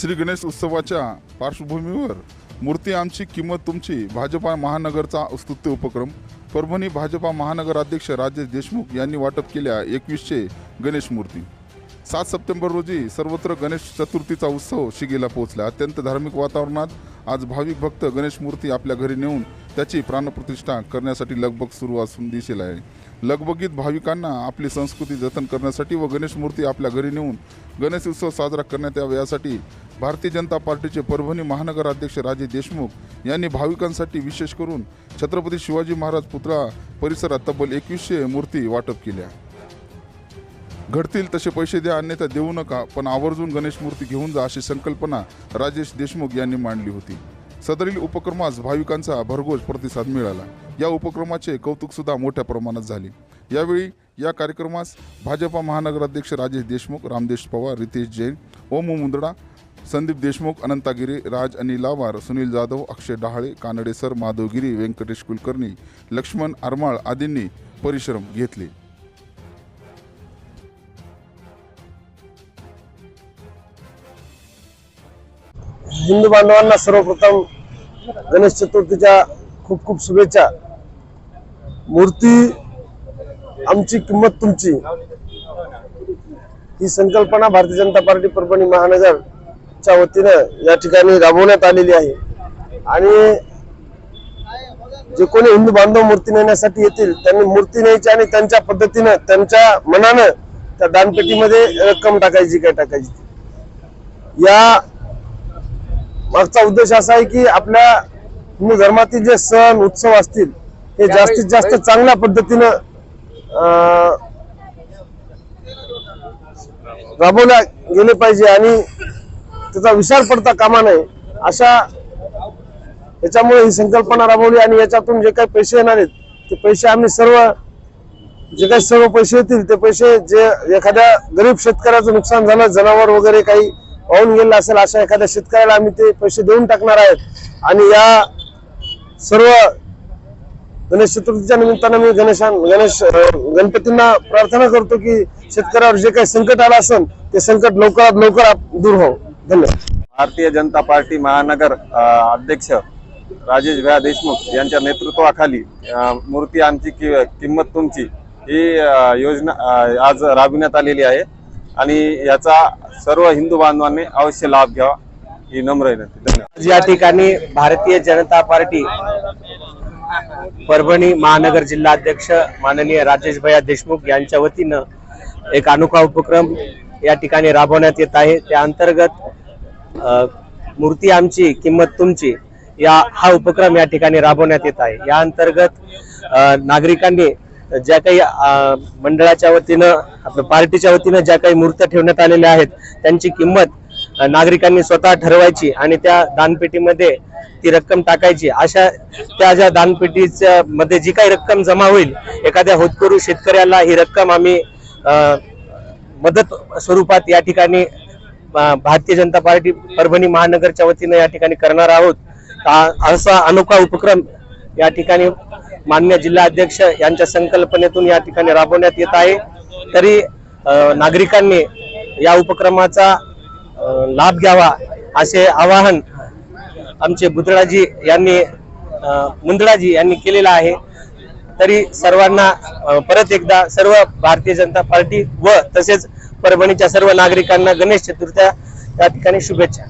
श्री गणेश उत्सवाच्या पार्श्वभूमीवर मूर्ती आमची किंमत तुमची भाजपा महानगरचा स्तुत्य उपक्रम. परभणी भाजपा महानगराध्यक्ष राजेश देशमुख यांनी वाटप केल्या एकवीसशे गणेश मूर्ती. सात सप्टेंबर रोजी सर्वत्र गणेश चतुर्थीचा उत्सव शिगेला पोहोचला. अत्यंत धार्मिक वातावरणात आज भाविक भक्त गणेश मूर्ती आपल्या घरी नेऊन त्याची प्राणप्रतिष्ठा करण्यासाठी लगबग सुरू असून दिसेल आहे. लगबगीत भाविकांना आपली संस्कृती जतन करण्यासाठी व गणेश मूर्ती आपल्या घरी नेऊन गणेश उत्सव साजरा करण्यात यावा यासाठी भारतीय जनता पार्टीचे परभणी महानगर अध्यक्ष राजे देशमुख यांनी भाविकांसाठी विशेष करून छत्रपती शिवाजी महाराज पुतळा परिसरात तब्बल एकवीसशे मूर्ती वाटप केल्या. घडतील तसे पैसे द्या अन्यथा देऊ नका पण आवर्जून गणेश मूर्ती घेऊन जा अशी संकल्पना राजेश देशमुख यांनी मांडली होती. सदरील उपक्रमास भाविकांचा भरघोस प्रतिसाद मिळाला. या उपक्रमाचे कौतुक सुद्धा मोठ्या प्रमाणात झाले. यावेळी या कार्यक्रमास भाजपा महानगराध्यक्ष राजेश देशमुख रामदेश पवार रितेश जैन ओम मुंदडा संदीप देशमुख अनंतागिरी राज आणि लावार सुनील जाधव अक्षय डहाळे कानडे सर माधवगिरी व्यंकटेश कुलकर्णी लक्ष्मण आरमाळ आदींनी परिश्रम घेतले. हिंदू बांधवांना सर्वप्रथम गणेश चतुर्थीच्या खूप खूप शुभेच्छा. मूर्ती आमची किंमत तुमची. ही संकल्पना भारतीय जनता पार्टी परभणी महानगरच्या वतीनं या ठिकाणी राबवण्यात आलेली आहे. आणि जे कोणी हिंदू बांधव मूर्ती नेण्यासाठी येतील त्यांनी मूर्ती न्यायची आणि त्यांच्या पद्धतीनं त्यांच्या मनानं त्या दानपेटीमध्ये रक्कम टाकायची काय टाकायची? या मागचा उद्देश असा आहे की आपल्या हिंदू धर्मातील जे सण उत्सव असतील हे जास्तीत जास्त चांगल्या पद्धतीनं राबवल्या गेले पाहिजे आणि त्याचा विचार पडता कामा नये अशा याच्यामुळे ही संकल्पना राबवली आणि याच्यातून जे काही पैसे येणार आहेत ते पैसे आम्ही सर्व जे काही सर्व पैसे येतील ते पैसे जे एखाद्या गरीब शेतकऱ्याचं नुकसान झालं जनावर वगैरे काही वाहून गेलं असेल अशा एखाद्या शेतकऱ्याला आम्ही ते पैसे देऊन टाकणार आहेत. आणि या सर्व गणेश चतुर्थीच्या निमित्तानं मी गणेश गणेश गणपतींना प्रार्थना करतो की शेतकऱ्यावर जे काही संकट आलं असेल ते संकट लवकरात लवकर दूर हो धन्यवाद. भारतीय जनता पार्टी महानगर अध्यक्ष राजेश भया देशमुख यांच्या नेतृत्वाखाली मूर्ती आमची कि- किंमत तुमची ही योजना आज राबविण्यात आलेली आहे. आणि याचा सर्व हिंदू बांधवांनी अवश्य लाभ घ्यावा ही नम्र विनंती. धन्यवाद. या ठिकाणी भारतीय जनता पार्टी परभणी महानगर जिल्हा अध्यक्ष माननीय राजेश भैया देशमुख यांच्या वतीनं एक अनोखा उपक्रम या ठिकाणी राबवण्यात येत आहे. त्या अंतर्गत मूर्ती आमची किंमत तुमची या हा उपक्रम या ठिकाणी राबवण्यात येत आहे. या अंतर्गत नागरिकांनी ज्या काही मंडळाच्या वतीनं आपल्या पार्टीच्या वतीनं ज्या काही मूर्त्या ठेवण्यात आलेल्या आहेत त्यांची किंमत नागरिकांनी स्वतः ठरवायची आणि त्या दानपेटीमध्ये ती रक्कम टाकायची. अशा त्या ज्या दानपेटीच्या मध्ये जी काही रक्कम जमा होईल एखाद्या होतकरू शेतकऱ्याला ही रक्कम आम्ही मदत स्वरूपात या ठिकाणी भारतीय जनता पार्टी परभणी महानगरच्या वतीनं या ठिकाणी करणार आहोत. असा अनोखा उपक्रम या ठिकाणी मान्य जिल्हा अध्यक्ष यांच्या संकल्पनेतून या ठिकाणी राबवण्यात येत आहे. तरी नागरिकांनी या उपक्रमाचा लाभ घ्यावा असे आवाहन आमचे बुधळाजी यांनी मुंदळाजी यांनी केलेलं आहे. तरी सर्वांना परत एकदा सर्व भारतीय जनता पार्टी व तसेच परभणीच्या सर्व नागरिकांना गणेश चतुर्थ्या या ठिकाणी शुभेच्छा.